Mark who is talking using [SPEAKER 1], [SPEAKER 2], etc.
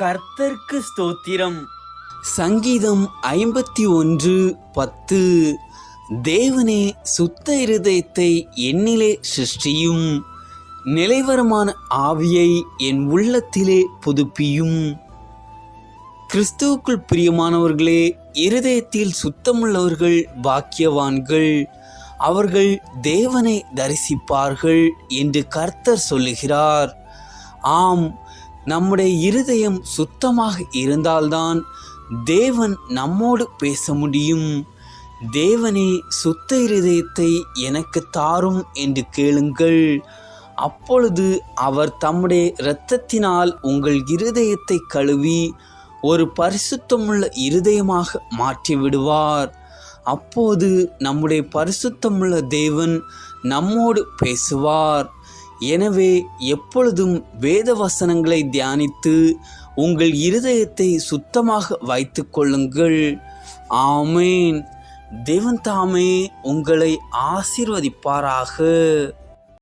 [SPEAKER 1] கர்த்தர்க்கு ஸ்தோத்திரம்.
[SPEAKER 2] சங்கீதம் ஐம்பத்தி ஒன்று பத்து. தேவனே சுத்த இருதயத்தை என்னிலே சிருஷ்டியும். நிலைவரமான ஆவியை என் உள்ளத்திலே புதுப்பியும். கிறிஸ்துவுக்குள் பிரியமானவர்களே இருதயத்தில் சுத்தமுள்ளவர்கள் பாக்கியவான்கள். அவர்கள் தேவனை தரிசிப்பார்கள் என்று கர்த்தர் சொல்லுகிறார். ஆம் நம்முடைய இருதயம் சுத்தமாக இருந்தால்தான் தேவன் நம்மோடு பேச முடியும். தேவனே சுத்த இருதயத்தை எனக்கு தாரும் என்று கேளுங்கள். அப்பொழுது அவர் தம்முடைய இரத்தத்தினால் உங்கள் இருதயத்தை கழுவி ஒரு பரிசுத்தமுள்ள இருதயமாக மாற்றி விடுவார். அப்போது நம்முடைய பரிசுத்தமுள்ள தேவன் நம்மோடு பேசுவார். எனவே எப்பொழுதும் வேத வசனங்களை தியானித்து உங்கள் இருதயத்தை சுத்தமாக வைத்து கொள்ளுங்கள். ஆமேன். தேவன் தாமே உங்களை ஆசீர்வதிப்பாராக.